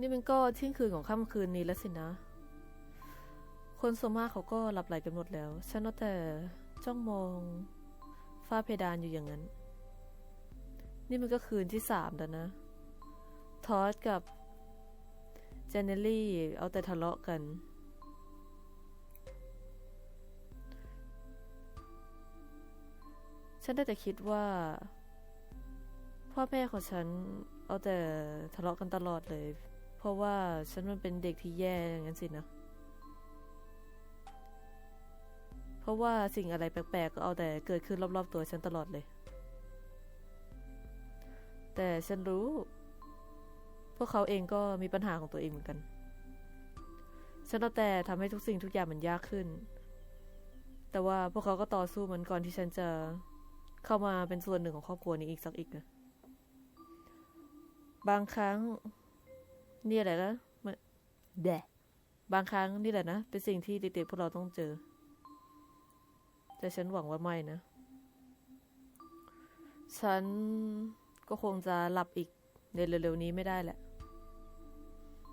นี่มันก็เที่ยงคืนของค่ำคืนนี้แล้วสินะ คนส่วนมากเขาก็หลับไหลกันหมดแล้ว ฉันเอาแต่จ้องมองฝ้าเพดานอยู่อย่างนั้น นี่มันก็คืนที่สามแล้วนะ ทอสกับเจเนลลี่เอาแต่ทะเลาะกัน ฉันได้แต่คิดว่า พ่อแม่ของฉันเอาแต่ทะเลาะกันตลอดเลย เพราะว่าฉันมันเป็นเด็กที่แย่อย่างนั้นสินะ เพราะว่าสิ่งอะไรแปลกๆก็เอาแต่เกิดขึ้นรอบๆตัวฉันตลอดเลย แต่ฉันรู้ พวกเขาเองก็มีปัญหาของตัวเองเหมือนกัน ฉันเอาแต่ทำให้ทุกสิ่งทุกอย่างมันยากขึ้น แต่ว่าพวกเขาก็ต่อสู้มันก่อนที่ฉันจะ เข้ามาเป็นส่วนหนึ่งของครอบครัวนี้อีกสักอีกนะบางครั้งนี่แหละนะมันแดะบางครั้งนี่แหละนะเป็นสิ่งที่เด็กๆพวกเราต้องเจอ แต่ฉันหวังว่าไม่นะ ฉันก็คงจะหลับอีกในเร็วๆนี้ไม่ได้แหละ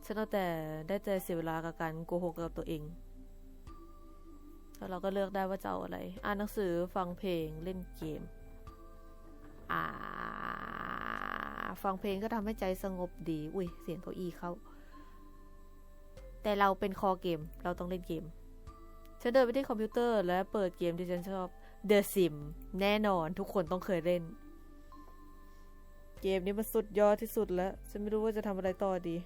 ฉันเอาแต่ได้แต่เสียเวลากับการโกหกกับตัวเองแล้วเราก็เลือกได้ว่าจะเอาอะไร อ่านหนังสือฟังเพลงเล่นเกมอ่า ฟังเพลงก็ทำให้ใจสงบดี อุ้ยเสียงเก้าอี้เขาแต่เราเป็นคอเกม เราต้องเล่นเกม ฉันเดินไปที่คอมพิวเตอร์และเปิดเกมที่ฉันชอบ The Sim แน่นอนทุกคนต้องเคยเล่น เกมนี้มันสุดยอดที่สุดแล้ว ฉันไม่รู้ว่าจะทำอะไรต่อดี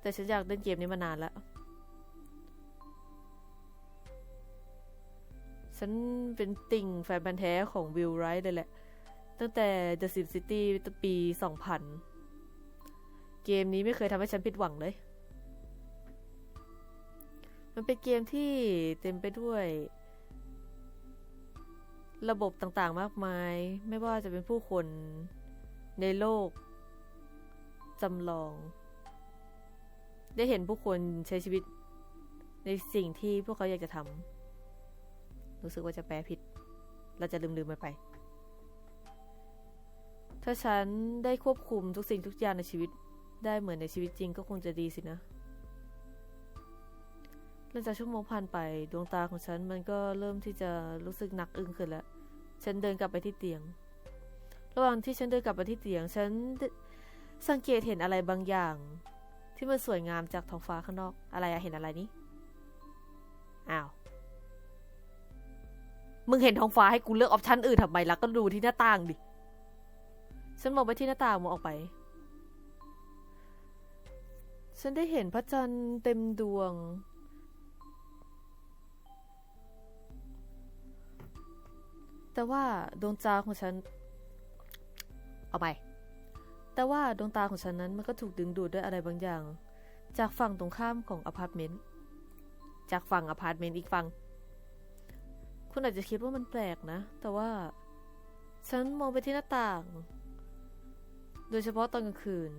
แต่ฉันอยากเล่นเกมนี้มานานแล้ว ฉันเป็นติ่งแฟนบันแท้ของวิลไรท์เลยแหละ ตั้งแต่ The Sim City ปี 2000 เกมนี้ไม่เคยทำให้ฉันผิดหวังเลย มันเป็นเกมที่เต็มไปด้วย ระบบต่างๆมากมาย ไม่ว่าจะเป็นผู้คนในโลกจำลอง ได้เห็นผู้คนใช้ชีวิตในสิ่งที่พวกเขาอยากจะทำ รู้สึกว่าจะแปลผิด เราจะลืมๆมันไป ถ้าฉันได้ควบคุมทุกสิ่งทุกอย่างในชีวิตได้เหมือนในชีวิตจริงก็คงจะดีสินะหลังจากชั่วโมงผ่านไปดวงตาของฉันมันก็เริ่มที่จะรู้สึกหนักอึ้งขึ้นแล้ว ฉันเดินกลับไปที่เตียง ระหว่างที่ฉันเดินกลับไปที่เตียง ฉันสังเกตเห็นอะไรบางอย่าง ที่มันสวยงามจากท้องฟ้าข้างนอก อะไรอะเห็นอะไรนี้อ้าว มึงเห็นท้องฟ้าให้กูเลือกออปชันอื่นทำไมล่ะก็ดูที่หน้าต่างดิ ฉันมองไปที่หน้าต่างมองออกไป ฉันได้เห็นพระจันทร์เต็มดวง แต่ว่าดวงตาของฉัน เอาไป แต่ว่าดวงตาของฉันนั้นมันก็ถูกดึงดูดด้วยอะไรบางอย่าง จากฝั่งตรงข้ามของอพาร์ตเมนต์ จากฝั่งอพาร์ตเมนต์อีกฝั่ง คุณอาจจะคิดว่ามันแปลกนะ แต่ว่า ฉันมองไปที่หน้าต่าง โดยเฉพาะตอนกลางคืน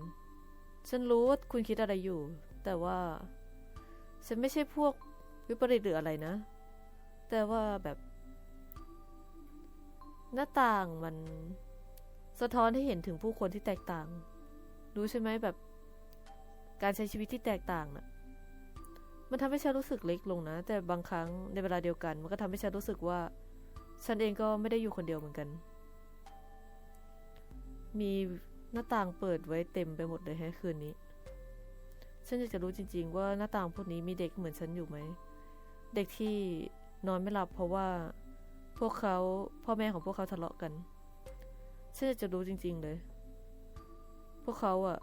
ฉันรู้ว่าคุณคิดอะไรอยู่ แต่ว่า ฉันไม่ใช่พวกวิปริตหรืออะไรนะ แต่ว่าแบบ หน้าต่างมัน สะท้อนให้เห็นถึงผู้คนที่แตกต่าง รู้ใช่ไหมแบบ การใช้ชีวิตที่แตกต่างน่ะ มันทำให้ฉันรู้สึกเล็กลงนะ แต่บางครั้งในเวลาเดียวกัน มันก็ทำให้ฉันรู้สึกว่า ฉันเองก็ไม่ได้อยู่คนเดียวเหมือนกัน มีหน้าต่างเปิดไว้เต็มไปหมดเลยแฮะคืนนี้ ฉันอยากจะรู้จริง ๆ ว่าหน้าต่างพวกนี้มีเด็กเหมือนฉันอยู่ไหม เด็กที่นอนไม่หลับเพราะว่าพวกเขาพ่อแม่ของพวกเขาทะเลาะกัน ฉันอยากจะรู้จริง ๆ เลย พวกเขาอะ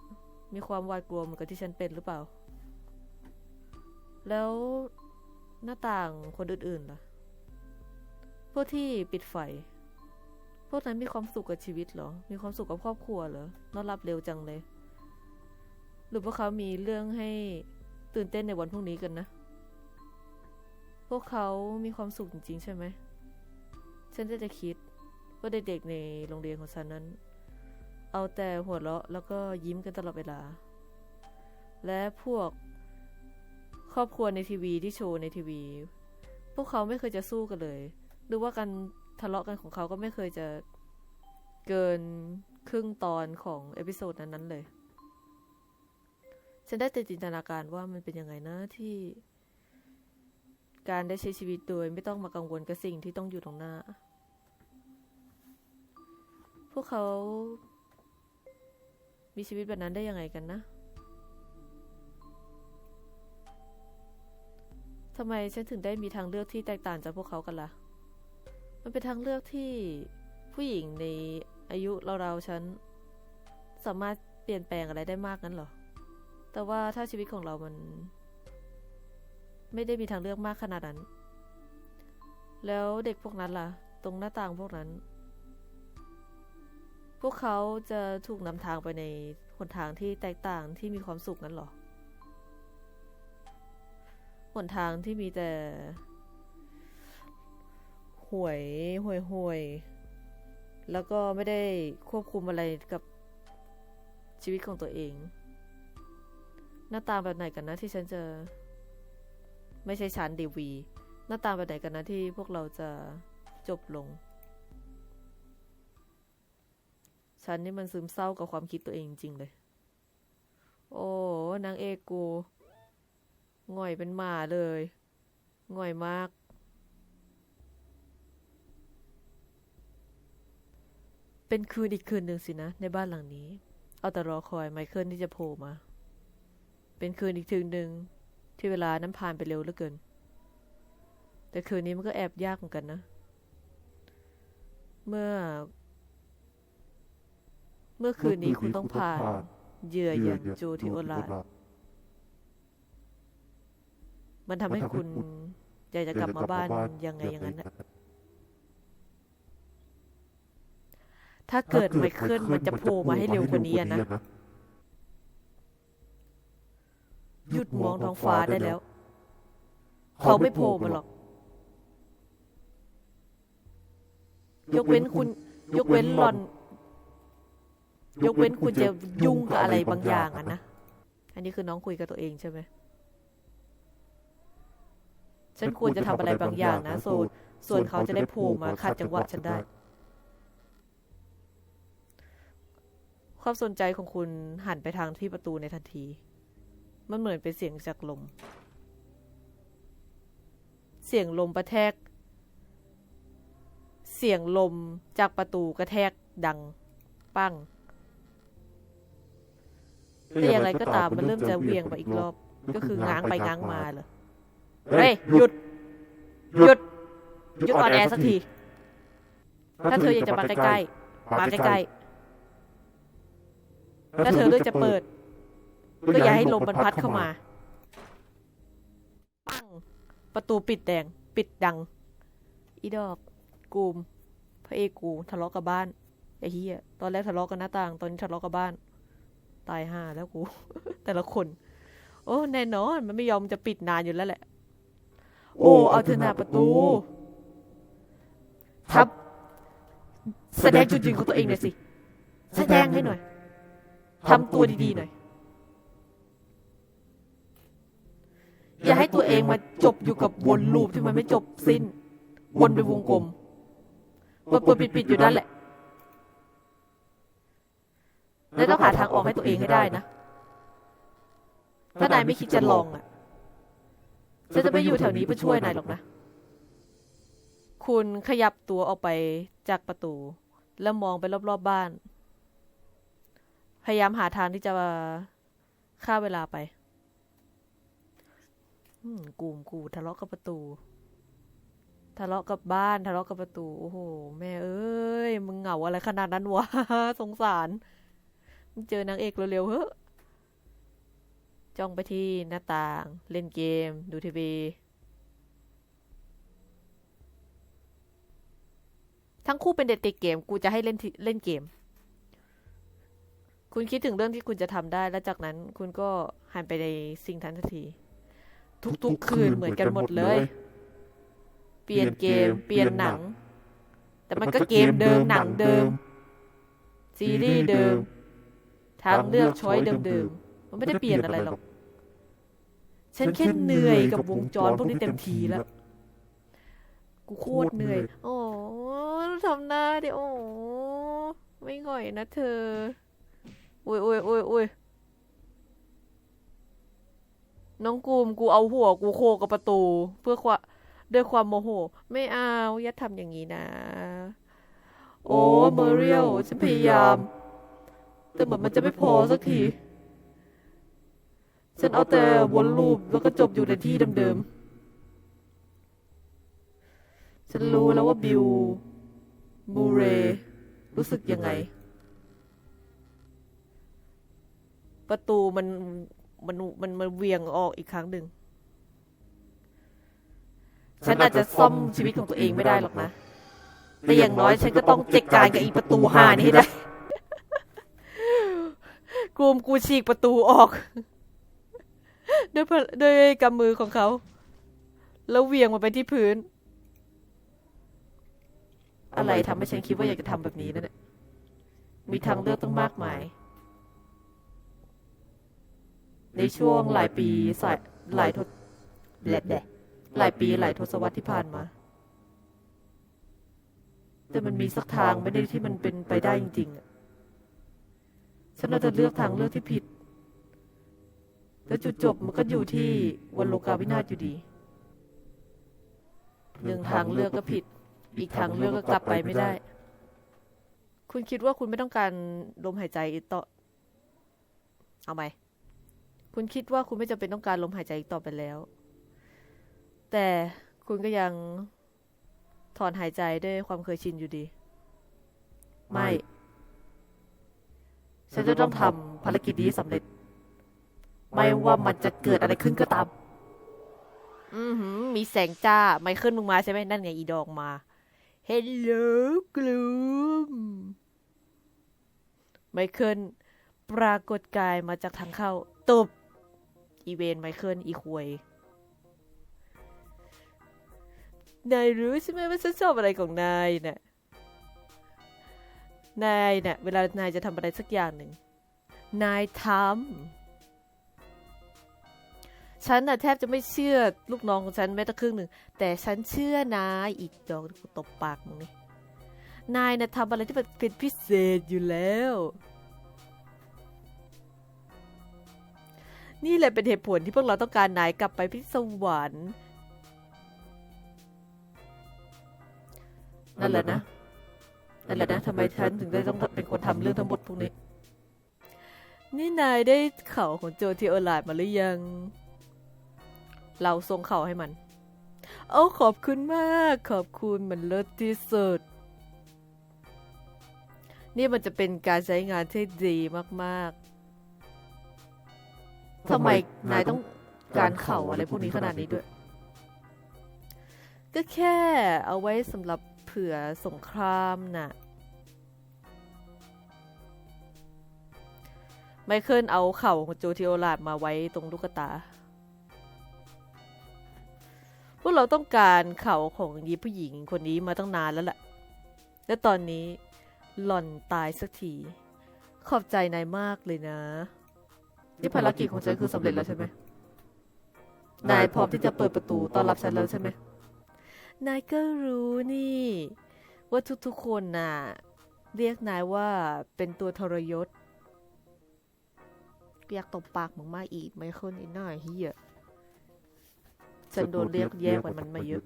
มีความหวาดกลัวเหมือนกับที่ฉันเป็นหรือเปล่า แล้วหน้าต่างคนอื่นๆล่ะ พวกที่ปิดไฟ พวกนั้นมีความสุขกับชีวิตเหรอ มีความสุขกับครอบครัวเหรอนอนหลับเร็วจังเลย หรือพวกเขามีเรื่องให้ตื่นเต้นในวันพรุ่งนี้กันนะ พวกเขามีความสุขจริงๆใช่ไหม ฉันจะจะคิดว่าเด็กๆในโรงเรียนของฉันนั้น เอาแต่หัวเราะแล้วก็ยิ้มกันตลอดเวลา และพวก ครอบครัวในทีวีที่โชว์ในทีวี พวกเขาไม่เคยจะสู้กันเลย หรือว่าการทะเลาะกันของเขาก็ไม่เคยจะเกินครึ่งตอนของเอพิโซดนั้นๆเลย ฉันได้แต่จินตนาการว่ามันเป็นยังไงนะที่ การได้ใช้ชีวิตโดยไม่ต้องมากังวลกับสิ่งที่ต้องอยู่ตรงหน้า พวกเขา มีชีวิตแบบนั้นได้ยังไงกันนะ ทำไมฉันถึงได้มีทางเลือกที่แตกต่างจากพวกเขากันล่ะ มันเป็นทางเลือกที่ผู้หญิงในอายุเราๆฉัน สามารถเปลี่ยนแปลงอะไรได้มากนั้นเหรอ แต่ว่าถ้าชีวิตของเรามัน ไม่ได้มีทางเลือกมากขนาดนั้น แล้วเด็กพวกนั้นล่ะ ตรงหน้าต่างพวกนั้น พวกเขาจะถูกนำทางไปในหนทางที่แตกต่างที่มีความสุขนั้นเหรอ หนทางที่มีแต่หวยห่วยห่วย แล้วก็ไม่ได้ควบคุมอะไรกับชีวิตของตัวเอง หน้าตาแบบไหนกันนะที่ฉันจะไม่ใช่ฉันดีวี หน้าตาแบบไหนกันนะที่พวกเราจะจบลง ฉันนี่มันซึมเศร้ากับความคิดตัวเองจริงเลย โอ้นางเอกกู ง่อยเป็นหมาเลยง่อยมาก เป็นคืนอีกคืนหนึ่งสินะ ในบ้านหลังนี้ เอาแต่รอคอยไมเคิลที่จะโผล่มา เป็นคืนอีกคืนหนึ่งที่เวลานั้นผ่านไปเร็วเหลือเกิน แต่คืนนี้มันก็แอบยากเหมือนกันนะ เมื่อ เมื่อคืนนี้คุณต้องผ่านเหยื่ออย่างโจทิโอลาด มันทำให้คุณอยากจะกลับมาบ้านยังไงอย่างนั้นนะถ้าเกิดไมเคิลมันจะโผล่มาให้เร็วกว่านี้อะนะ หยุดมองท้องฟ้าได้แล้ว เขาไม่โผล่มาหรอก ยกเว้นคุณ ยกเว้นหลอน ยกเว้นคุณจะยุ่งกับอะไรบางอย่างอะนะ อันนี้คือน้องคุยกับตัวเองใช่ไหม ฉันควรจะทำอะไรบางอย่างนะส่วนส่วนเขาจะได้โผล่มาขัดจังหวะฉันได้ ความสนใจของคุณหันไปทางที่ประตูในทันที มันเหมือนเป็นเสียงจากลม เสียงลมประแทก เสียงลมจากประตูกระแทกดัง ปั้งแต่อย่างไรก็ตามมันเริ่มจะเหวียงไปอีกรอบ ก็คือง้างไปง้างมาเหรอ เฮ้ย หยุด หยุด หยุดออนแอร์สักที ถ้าเธออยากจะมาใกล้ๆ มาใกล้ๆถ้าเธอเลือกจะเปิด ก็อย่าให้ลมมันพัดเข้ามา ปัง ประตูปิดแดง ปิดดัง อีดอกกูม พระเอกกูทะเลาะกับบ้านไอ้เหี้ยตอนแรกทะเลาะกันหน้าต่าง ตอนนี้ทะเลาะกับบ้าน ตายห่าแล้วกู แต่ละคน โอ้ แน่นอน มันไม่ยอมจะปิดนานอยู่แล้วแหละ โอ้ เอาเถอะนาประตูครับ แสดงจุดยืนของตัวเองหน่อยสิ แสดงให้หน่อย ทำตัวดีๆหน่อย อย่าให้ตัวเองมาจบอยู่กับวนลูปที่มันไม่จบสิ้น วนเป็นวงกลมเปิดเปิดปิดปิดๆอยู่นั่นแหละแล้วต้องหาทางออกให้ตัวเองให้ได้นะ ถ้านายไม่คิดจะลองอะ ฉันจะไม่อยู่แถวนี้เพื่อช่วยนายหรอกนะ คุณขยับตัวออกไปจากประตู แล้วมองไปรอบๆบบ้าน พยายามหาทางที่จะฆ่าเวลาไปอืมกูมกูทะเลาะกับประตู ทะเลาะกับบ้าน ทะเลาะกับประตู โอ้โห แม่เอ้ย มึงเหงาอะไรขนาดนั้นวะ สงสาร มึงเจอนางเอกเร็วๆเฮ้อะ จ้องไปที่หน้าต่าง เล่นเกม ดูทีวี ทั้งคู่เป็นเด็กติดเกม กูจะให้เล่นเล่นเกม คุณคิดถึงเรื่องที่คุณจะทำได้ แล้วจากนั้นคุณก็หันไปในสิ่งทันทันที ทุกๆคืนเหมือนกันหมดเลย เปลี่ยนเกม เปลี่ยนหนัง แต่มันก็เกมเดิมหนังเดิม ซีรีส์เดิมทางเลือกช้อยเดิมๆ มันไม่ได้เปลี่ยนอะไรหรอก ฉันแค่เหนื่อยกับวงจรพวกนี้เต็มทีแล้ว กูโคตรเหนื่อย โอ้ยทำหน้าดิโอ้โหไม่ง่อยนะเธอ อุ้ยอุ้ยอุ้ยอุ้ยน้องกูมกูเอาหัวกูโคกับประตู เพื่อความด้วยความโมโห ไม่เอาอย่าทำอย่างนี้นะ โอ้เมอริเอลฉันพยายาม แต่เหมือนมันจะไม่พอสักที ฉันเอาแต่วนลูปแล้วก็จบอยู่ในที่เดิมๆ ฉันรู้แล้วว่าบิวบูเรรู้สึกยังไง ประตูมันมันมันมันเวียงออกอีกครั้งหนึ่ง ฉันอาจจะซ่อมชีวิตของตัวเองไม่ได้หรอกนะ แต่อย่างน้อยฉันก็ต้องจัดการกับอีประตูหานี้ได้กลุมกูฉีกประตูออก ด้วยด้วยกำมือของเขา แล้วเวียงมันไปที่พื้น อะไรทำให้ฉันคิดว่าอยากจะทำแบบนี้นั่นแหละมีทางเลือกตั้งมากมาย ในช่วงหลายปีสายหลายทศแหละแหละหลายปีหลายทศวรรษที่ผ่านมา แต่มันมีสักทางไม่ได้ที่มันเป็นไปได้จริงๆฉันน่าจะเลือกทางเลือกที่ผิด แล้วจุดจบมันก็อยู่ที่วันโลกาวินาศอยู่ดีหนึ่งทางเลือกก็ผิด อีกทางเลือกก็กลับไปไม่ได้ คุณคิดว่าคุณไม่ต้องการลมหายใจอีกต่อ เอาไหม คุณคิดว่าคุณไม่จำเป็นต้องการลมหายใจอีกต่อไปแล้ว แต่คุณก็ยังถอนหายใจด้วยความเคยชินอยู่ดี ไม่ ฉันจะต้องทำภารกิจนี้ให้สำเร็จ ไม่ว่ามันจะเกิดอะไรขึ้นก็ตาม อือหือ มีแสงจ้า ไมเคิลมึงมาใช่ไหมนั่นไงอีดอกมา Hello กลูม ไมเคิลปรากฏกายมาจากทางเข้าตบ อีเวนไมเคิลอีควยนายรู้ใช่ไหมว่าฉันชอบอะไรของนายน่ะ นายน่ะ เวลานายจะทำอะไรสักอย่างหนึ่ง นายทำ ฉันน่ะแทบจะไม่เชื่อลูกน้องของฉันแม้แต่ครึ่งหนึ่ง แต่ฉันเชื่อนายอีกดอกกูตบปากมึงนี่นายน่ะทำอะไรที่มันเป็นพิเศษอยู่แล้ว นี่แหละเป็นเหตุผลที่พวกเราต้องการนายกลับไปพิสวรรค์นั่นแหละนะนั่นแหละนะทำไมฉันถึงได้ต้องเป็นคนทำเรื่องทั้งหมดพวกนี้ นี่นายได้เข่าของโจทีโอลาดมาหรือยัง เราส่งเข่าให้มัน เอาขอบคุณมาก ขอบคุณมันเลิศที่สุด นี่มันจะเป็นการใช้งานที่ดีมากๆทำไมนายต้องการเข่าอะไรพวกนี้ขนาดนี้ด้วย ก็แค่เอาไว้สำหรับเผื่อสงครามน่ะไมเคิลเอาเข่าของโจทิโอลาดมาไว้ตรงลูกตา พวกเราต้องการเข่าของยีผู้หญิงคนนี้มาตั้งนานแล้วล่ะ และตอนนี้หล่อนตายสักที ขอบใจนายมากเลยนะ นี่ภารกิจของฉันคือสำเร็จแล้วใช่ไหม นายพร้อมที่จะเปิดประตูต้อนรับฉันแล้วใช่ไหม นายก็รู้นี่ ว่าทุกๆคนน่ะ เรียกนายว่าเป็นตัวทรยศอยากตบปากมึงมากอีก ไม่ขึ้นอีกหน่อยเฮีย ฉันโดนเรียกแย่กว่ามันมาเยอะ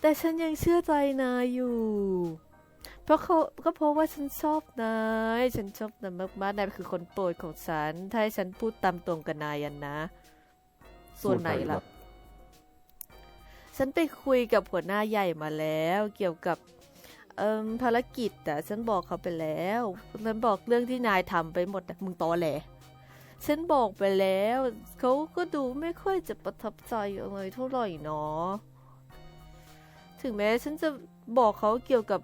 แต่ฉันยังเชื่อใจนายอยู่ เพราะเขาก็เพราะว่าฉันชอบนาย ฉันชอบนายมากๆนายคือคนโปรดของฉัน ถ้าให้ฉันพูดตามตรงกับนายอันนะ ส่วนไหนล่ะ ฉันไปคุยกับหัวหน้าใหญ่มาแล้ว เกี่ยวกับภารกิจอะฉันบอกเขาไปแล้ว ฉันบอกเรื่องที่นายทำไปหมดอะมึงตอแหล ฉันบอกไปแล้ว เขาก็ดูไม่ค่อยจะประทับใจอะไรเท่าไหร่เนาะถึงแม้ฉันจะบอกเขาเกี่ยวกับ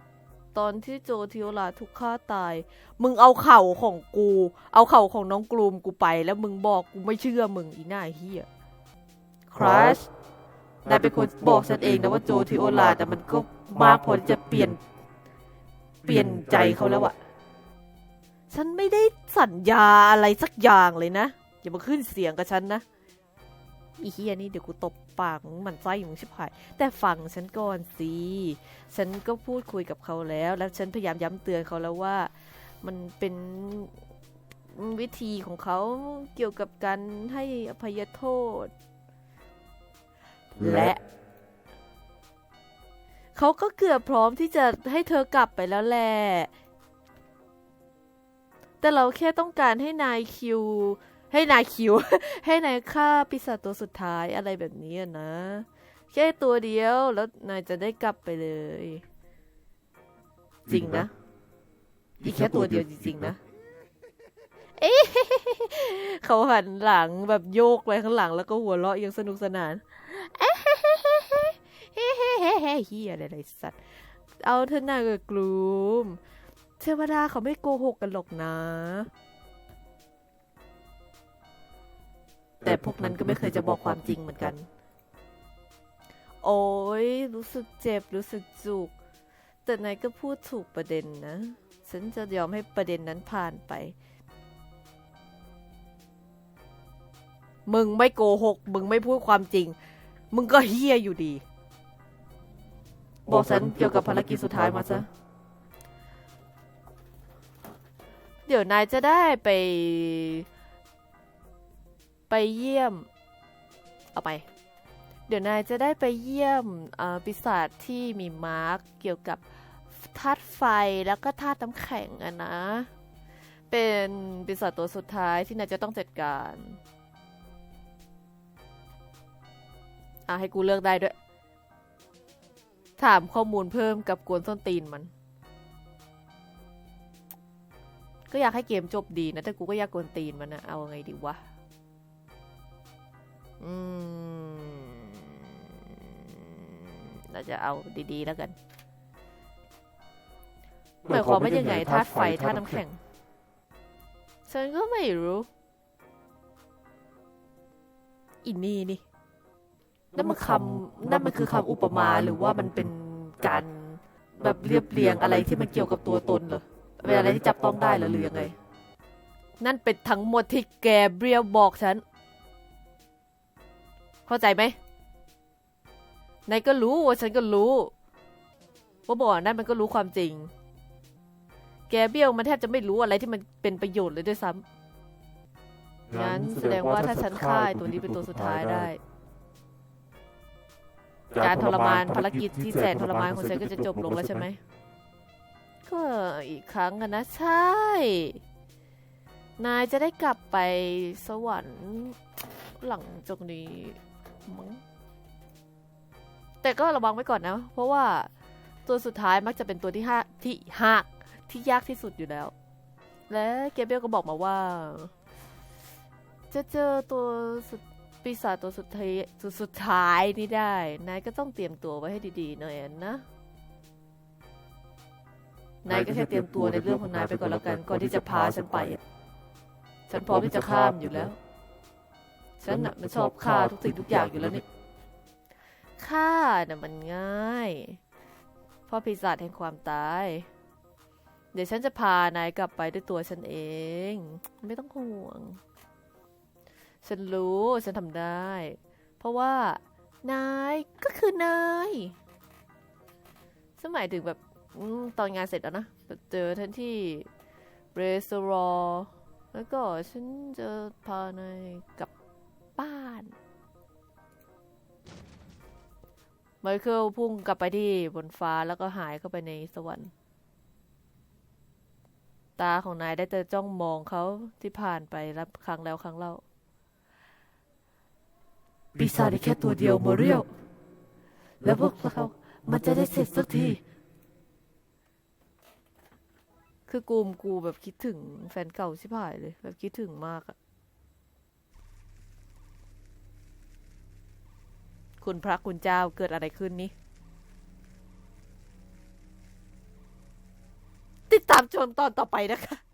ตอนที่โจทิโอลาถูกฆ่าตาย มึงเอาเข่าของกู เอาเข่าของน้องกลูมกูไปแล้วมึงบอกกูไม่เชื่อมึงอีหน้าเฮียคราชนายเป็นคนบอกฉันเองนะว่าโจทิโอลาแต่มันก็มากพอจะเปลี่ยน เปลี่ยนใจเขาแล้วอะ ฉันไม่ได้สัญญาอะไรสักอย่างเลยนะ อย่ามาขึ้นเสียงกับฉันนะอีเฮียนี่เดี๋ยวกูตบปากมึงหมันไส้มึงชิบหาย แต่ฟังฉันก่อนสิ ฉันก็พูดคุยกับเขาแล้ว แล้วฉันพยายามย้ำเตือนเขาแล้วว่า มันเป็นวิธีของเขาเกี่ยวกับการให้อภัยโทษ และ เขาก็เกือบพร้อมที่จะให้เธอกลับไปแล้วแหละ แต่เราแค่ต้องการให้นายคิว ให้นายคิว ให้นายฆ่าปีศาจตัวสุดท้ายอะไรแบบนี้นะ แค่ตัวเดียวแล้วนายจะได้กลับไปเลย จริงนะ อีกแค่ตัวเดียวจริงๆนะเขาหันหลังแบบโยกไปข้างหลังแล้วก็หัวเราะยังสนุกสนานเฮ้เฮ้เฮ้เฮ้เฮียอะไรสัตว์ เอาเธอหน้ากับกลูม เทวดาเขาไม่โกหกกันหรอกนะ แต่พวกนั้นก็ไม่เคยจะบอกความจริงเหมือนกัน โอ้ยรู้สึกเจ็บรู้สึกจุก แต่นายก็พูดถูกประเด็นนะ ฉันจะยอมให้ประเด็นนั้นผ่านไป มึงไม่โกหก มึงไม่พูดความจริง มึงก็เฮี้ยอยู่ดี บอกฉันเกี่ยวกับภารกิจสุดท้ายมาซะ เดี๋ยวนายจะได้ไป ไปเยี่ยม เอาไป เดี๋ยวนายจะได้ไปเยี่ยมอ่อปีศาจที่มีมาร์กเกี่ยวกับธาตุไฟแล้วก็ธาตุน้ำแข็งอะนะ เป็นปีศาจตัวสุดท้ายที่นายจะต้องจัดการอะให้กูเลือกได้ด้วย ถามข้อมูลเพิ่มกับกวนส้นตีนมัน ก็อยากให้เกมจบดีนะ แต่กูก็อยากกวนตีนมันนะ เอาไงดีวะ อืม เราจะเอาดีๆแล้วกัน หมายความว่ายังไงธาตุไฟธาตุน้ำแข็ง ฉันก็ไม่รู้อินนี่นี่นั่นมันคำนั่นมันคือคำอุปมาหรือว่ามันเป็นการแบบเรียบเรียงอะไรที่มันเกี่ยวกับตัวตนเหรอ เป็นอะไรที่จับต้องได้เหรอหรือยังไง นั่นเป็นทั้งหมดที่แกเบรียลบอกฉัน เข้าใจไหมนายก็รู้ว่าฉันก็รู้ ว่าบอกนั่นมันก็รู้ความจริง แกเบี้ยวมันแทบจะไม่รู้อะไรที่มันเป็นประโยชน์เลยด้วยซ้ำงั้นแสดงว่าถ้าฉันฆ่าตัวนี้เป็นตัวสุดท้ายได้ การทรมานภารกิจที่แสนทรมานของฉันก็จะจบลงแล้วใช่ไหม ก็อีกครั้งกันนะใช่ นายจะได้กลับไปสวรรค์หลังจากนี้มั้งแต่ก็ระวังไว้ก่อนนะ เพราะว่าตัวสุดท้ายมักจะเป็นตัวที่ห้าที่หักที่ยากที่สุดอยู่แล้ว และเกเบลก็บอกมาว่า จะเจอตัวสุดปีศาจตัวสุดท้ายสุดสุดท้ายนี่ได้ นายก็ต้องเตรียมตัวไว้ให้ดีๆหน่อยนะ นายก็แค่เตรียมตัวในเรื่องของนายไปก่อนแล้วกัน ก่อนที่จะพาฉันไปอะฉันพร้อมที่จะข้ามอยู่แล้ว ฉันน่ะมันชอบฆ่าทุกสิ่งทุกอย่างอยู่แล้วนี่ฆ่าน่ะมันง่ายเพราะปีศาจแห่งความตาย เดี๋ยวฉันจะพานายกลับไปด้วยตัวฉันเอง ไม่ต้องห่วง ฉันรู้ฉันทำได้ เพราะว่านายก็คือนายสมัยถึงแบบ ตอนงานเสร็จแล้วนะเจอท่านที่เรสอรอแล้วก็ฉันจะพานายกลับบ้านไมเคิลพุ่งกลับไปที่บนฟ้าแล้วก็หายเข้าไปในสวรรค์ ตาของนายได้แต่จ้องมองเขาที่ผ่านไปรับครั้งแล้วครั้งเล่าปีศาจแค่ตัวเดียวโมเรียลแล้วพวกเขามันจะได้เสร็จสักที คือกูมกูแบบคิดถึงแฟนเก่าชิบหายเลย แบบคิดถึงมากอะคุณพระคุณเจ้าเกิดอะไรขึ้นนี่ติดตามชมตอนต่อไปนะคะ